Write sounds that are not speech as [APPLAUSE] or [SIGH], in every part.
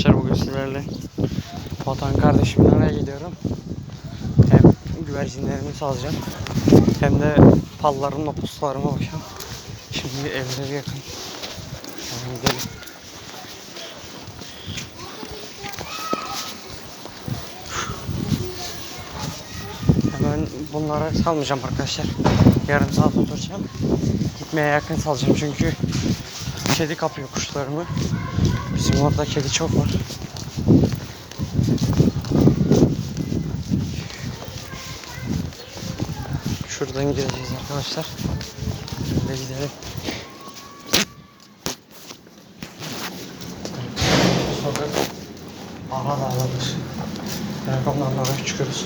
arkadaşlar bugün sizlerle Vatan kardeşimin oraya gidiyorum. Hem güvercinlerimi salacağım hem de pallarımla puslarıma bakacağım. Şimdi evleri yakın. Yani gidelim. Hemen bunları salmayacağım arkadaşlar. Yarım saat oturacağım. Gitmeye yakın salacağım çünkü kedi kapıyor kuşlarımı. Bizim orada kedi çok var. Şuradan gireceğiz arkadaşlar. Şöyle gidelim. Sokak ara dağlardır. Telefonlarla oraya çıkıyoruz.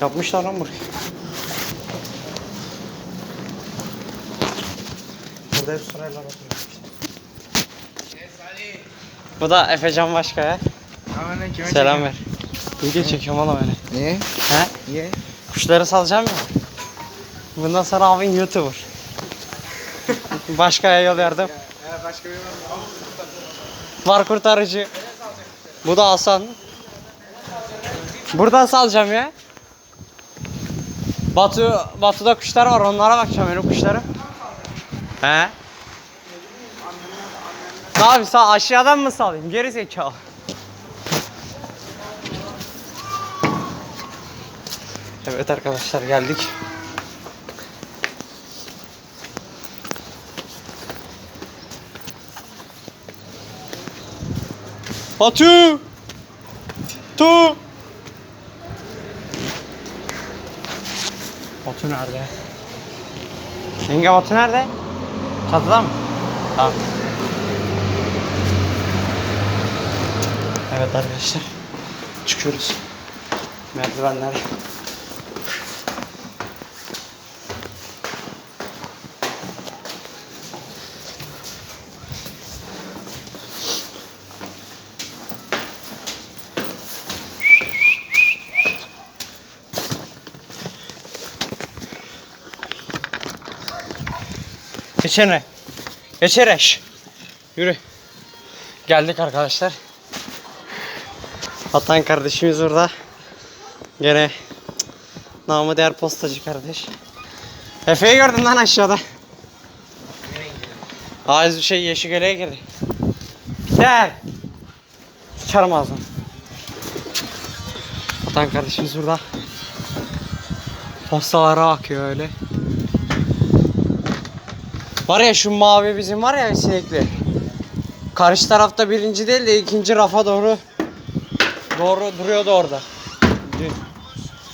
Yapmışlar lan burayı. Burada hep sırayla oturuyor. Bu da Efecan Başkaya. Selam ver. Video çekiyorum oğlum öyle. Niye? He? Niye? Kuşları salacağım ya. Bundan sonra abin YouTuber. [LAUGHS] Başkaya yol yardım. başka bir Var kurtarıcı. Bu da Hasan. Buradan salacağım ya. Batu, Batu'da kuşlar var onlara bakacağım benim kuşlarım. He? Ne abi sağ aşağıdan mı salayım? Geri zekalı. Evet arkadaşlar geldik. Batu! Tu! Batu nerede? Yenge Batu nerede? Çatıda mı? Tamam. Evet arkadaşlar. Çıkıyoruz. Merdivenler. Geçene. Geçereş. Yürü. Geldik arkadaşlar. Atan kardeşimiz burada. Gene namı değer postacı kardeş. Efe'yi gördün lan aşağıda. Ağız şey Yeşilgöle'ye girdi. Gel. Sıçarım ağzına. Atan kardeşimiz burada. Postalara bakıyor öyle. Var ya şu mavi bizim var ya sinekli. Karşı tarafta birinci değil de ikinci rafa doğru doğru duruyordu orada. Dün.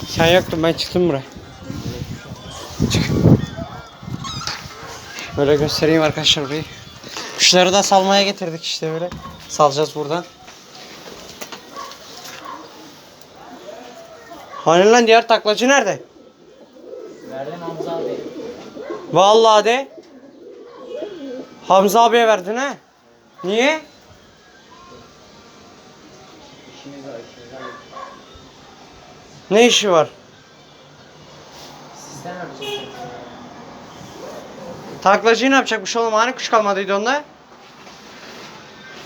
Sen yoktun ben çıktım buraya. Çık. Böyle göstereyim arkadaşlar burayı. Kuşları da salmaya getirdik işte böyle. Salacağız buradan. Hani lan diğer taklacı nerede? Verdim Hamza abi. Vallahi de. Hamza abiye verdin ha? Niye? İşimiz var, işimiz var. Ne işi var? Sizden. Taklacıyı ne yapacakmış oğlum? Hani kuş kalmadıydı onda?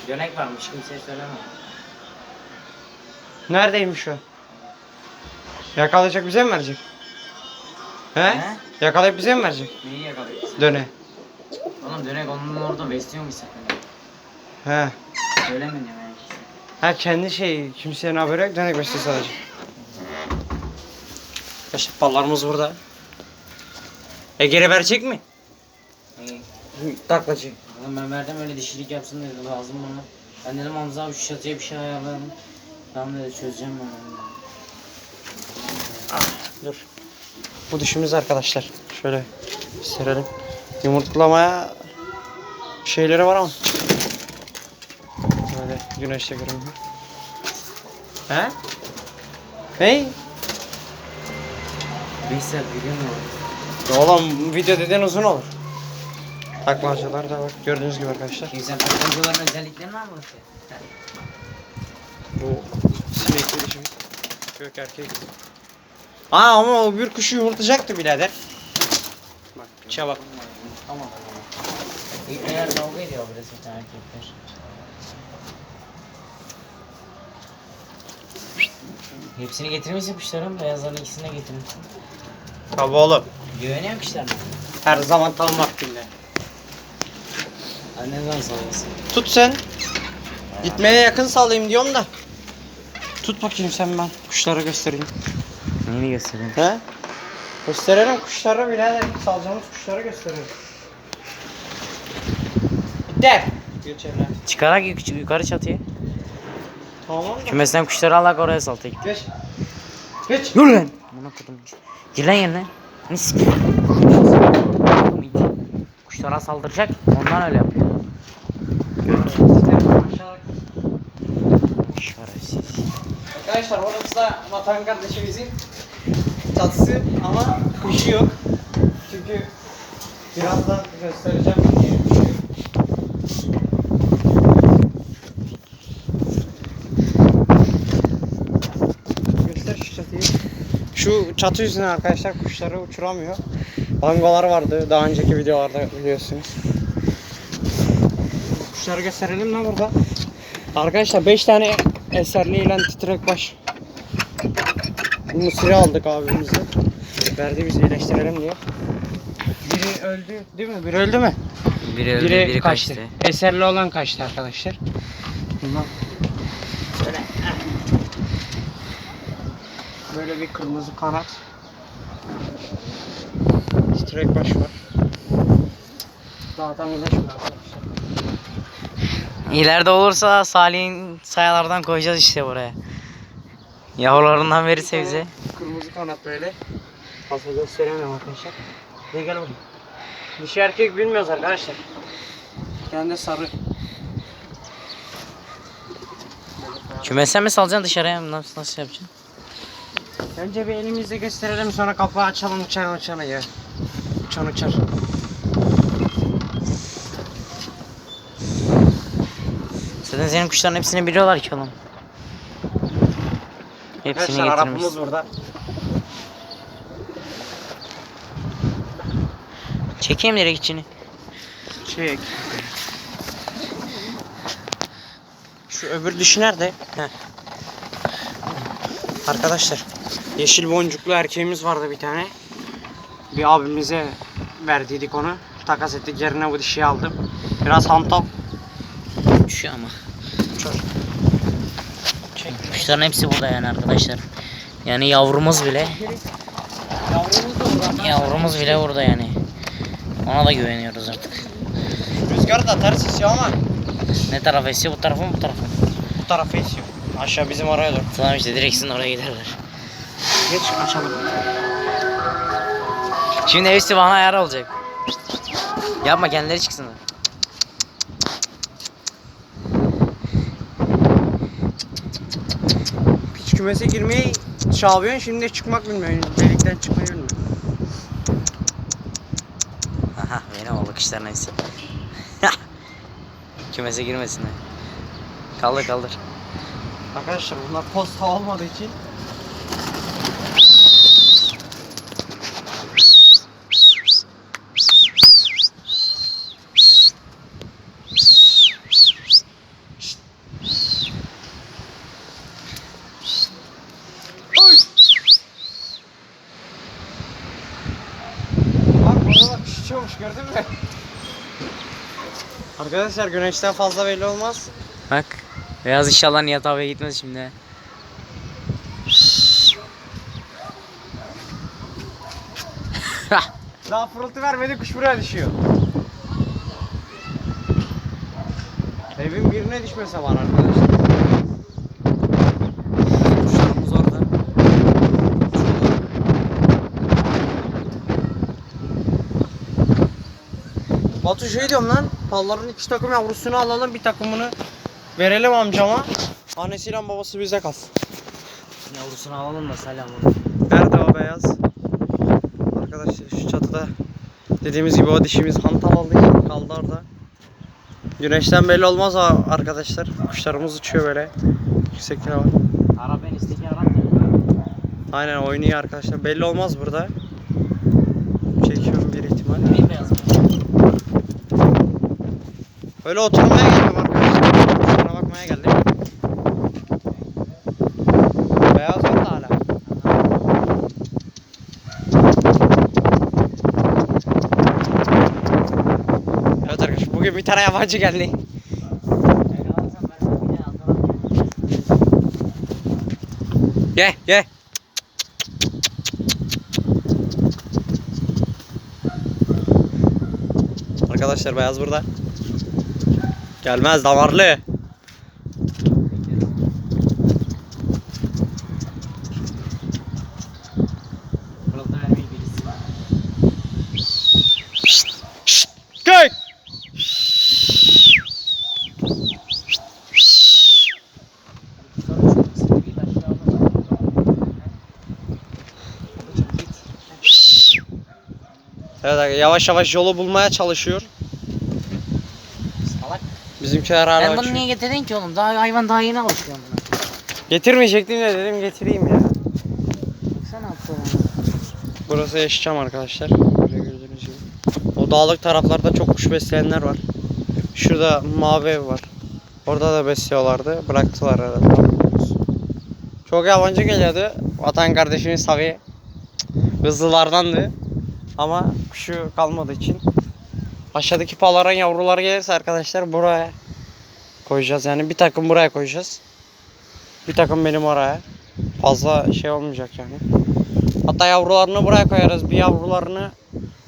Dönek varmış, kimseye söyleme. Neredeymiş o? Yakalayacak bize mi verecek? He? He? Yakalayıp bize mi verecek? Neyi yakalıyorsun? Döne. Oğlum dönek onun orada besliyormuş sakın. He. Söylemedim yani. Ha kendi şey kimsenin haberi yok dönek besliyor sadece. İşte ballarımız burada. E geri verecek mi? Taklacı. Oğlum ben verdim öyle dişilik yapsın dedi lazım bana. Ben dedim Hamza abi şu çatıya bir şey ayarlayalım. Tamam dedi çözeceğim ben onu. Ah, dur. Bu dişimiz arkadaşlar. Şöyle gösterelim. Yumurtlamaya şeyleri var ama. Böyle güneşte görünüyor. He? 5 saat video mu var? Ya oğlum video dediğin uzun olur. Taklancılar da bak gördüğünüz gibi arkadaşlar. Güzel takımcıların özellikleri var mı? Bu sinekleri şimdi kök erkek. Aa ama o bir kuşu yumurtlayacaktı birader. Bak piça bak. Tamam. Eğer kavga ediyor burası bir tane erkekler. Hepsini getirmişsin kuşların beyazların ikisini de getirmişsin. Tabi oğlum. Güveniyorum kuşlarına. Her zaman tam vaktinde. Annenden sağ olasın. Tut sen. Gitmeye yakın salayım diyorum da. Tut bakayım sen ben. Kuşları göstereyim. Neyini göstereyim? He? Gösterelim kuşları birader. Salacağımız kuşları gösterelim. Gider. Geçerler. Çıkarak yuk- yukarı çatıya. Tamam da. Kümesten kuşları alak oraya sal tek. Geç. Geç. Yürü lan. Buna kodum. Gir lan yerine. Ne sikiyor? Kuşlara saldıracak. Ondan öyle yapıyor. Şerefsiz. Arkadaşlar orası da vatan kardeşimizin çatısı ama kuşu yok. Çünkü birazdan göstereceğim. Şu çatı yüzünden arkadaşlar kuşları uçuramıyor. Bangolar vardı daha önceki videolarda biliyorsunuz. Kuşları gösterelim lan burada. Arkadaşlar 5 tane eserli ile titrek baş. Mısır'ı aldık abimize. Verdi biz iyileştirelim diye. Biri öldü değil mi? Biri öldü mü? Biri öldü, Biri, biri, kaçtı. kaçtı. Eserli olan kaçtı arkadaşlar. Bundan böyle bir kırmızı kanat. Titrek baş var. Daha tam iyileşmiyor arkadaşlar. İleride olursa Salih'in sayalardan koyacağız işte buraya. Yavrularından verirse bize. Kırmızı kanat böyle. Fazla gösteremiyorum arkadaşlar. Ne gel bakayım. Dişi erkek bilmiyoruz arkadaşlar. Kendi sarı. Kümese mi salacaksın dışarıya nasıl, nasıl yapacaksın? Önce bir elimizde gösterelim sonra kapağı açalım uçan uçana ya. Uçan uçar. Zaten senin kuşların hepsini biliyorlar ki oğlum. Hepsini Arkadaşlar getirmiş. Arap'ımız burada. Çekeyim direkt içini. Çek. Şu öbür dişi nerede? Heh. Arkadaşlar yeşil boncuklu erkeğimiz vardı bir tane. Bir abimize verdiydik onu. Takas ettik yerine bu dişiyi aldım. Biraz hantal. Şu ama. Uçar. Kuşların hepsi burada yani arkadaşlar. Yani yavrumuz bile. Yavrumuz. Yavrumuz bile burada yani. Ona da güveniyoruz artık. Rüzgar da ters esiyor ama Ne tarafa esiyor bu tarafa mı bu tarafa mı? bu tarafa esiyor. Aşağı bizim oraya doğru. Tamam işte direksin oraya giderler. Geç açalım. Şimdi hepsi bana ayar olacak. Yapma kendileri çıksınlar. Hiç kümese girmeyi çağırıyorsun şimdi de çıkmak bilmiyor. Delikten çıkmayı bilmiyor. Aha benim oğlu kuşların hepsi. Kümese girmesinler. Kaldır kaldır. Arkadaşlar bunlar posta olmadığı için Bak burada şişiyormuş gördün mü? Arkadaşlar güneşten fazla belli olmaz. Bak. Beyaz inşallah Nihat abiye gitmez şimdi. [LAUGHS] Daha fırıltı vermedi kuş buraya düşüyor. Evin birine düşmese var arkadaşlar. Kuşlarımız orada. Batu şey diyorum lan. Palların iki takım yavrusunu alalım bir takımını verelim amcama. Annesiyle babası bize kalsın. Yavrusunu alalım da selam Nerede o beyaz? Arkadaşlar şu çatıda dediğimiz gibi o dişimiz hantal aldı kaldı orada. Güneşten belli olmaz arkadaşlar. Kuşlarımız uçuyor böyle. Yüksekliğe var. Arap enisteki Arap Aynen oynuyor arkadaşlar. Belli olmaz burada. Öyle oturmaya geldim arkadaşlar. Kusura bakmaya geldim. Beyaz oldu hala. Evet arkadaşlar bugün bir tane yabancı geldi. Ye ye. Arkadaşlar beyaz burada kısa bir aşağı Evet yavaş yavaş yolu bulmaya çalışıyor. Bizimkiler hala Ben bunu açıyor. niye getirdin ki oğlum? Daha hayvan daha yeni alışıyor buna. Getirmeyecektim de dedim getireyim ya. Baksana atıyor Burası Eşçam arkadaşlar. Böyle gördüğünüz gibi. O dağlık taraflarda çok kuş besleyenler var. Şurada mavi ev var. Orada da besliyorlardı. Bıraktılar herhalde. Çok yabancı geliyordu. Vatan kardeşimiz tabii hızlılardandı. Ama kuşu kalmadığı için aşağıdaki palaran yavruları gelirse arkadaşlar buraya koyacağız. Yani bir takım buraya koyacağız. Bir takım benim oraya. Fazla şey olmayacak yani. Hatta yavrularını buraya koyarız. Bir yavrularını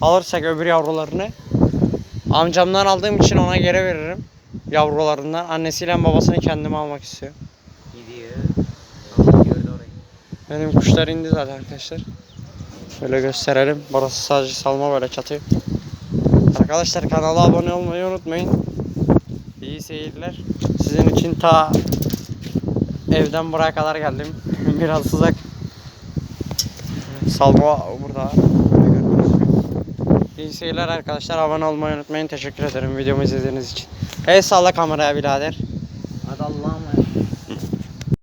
alırsak öbür yavrularını amcamdan aldığım için ona geri veririm. Yavrularından. Annesiyle babasını kendime almak istiyor. Gidiyor. Benim kuşlar indi zaten arkadaşlar. Şöyle gösterelim. Burası sadece salma böyle çatı. Arkadaşlar kanala abone olmayı unutmayın. İyi seyirler. Sizin için ta evden buraya kadar geldim. [LAUGHS] Biraz sıcak. Salma burada. İyi seyirler arkadaşlar. Abone olmayı unutmayın. Teşekkür ederim videomu izlediğiniz için. El salla kameraya birader. Hadi emanet.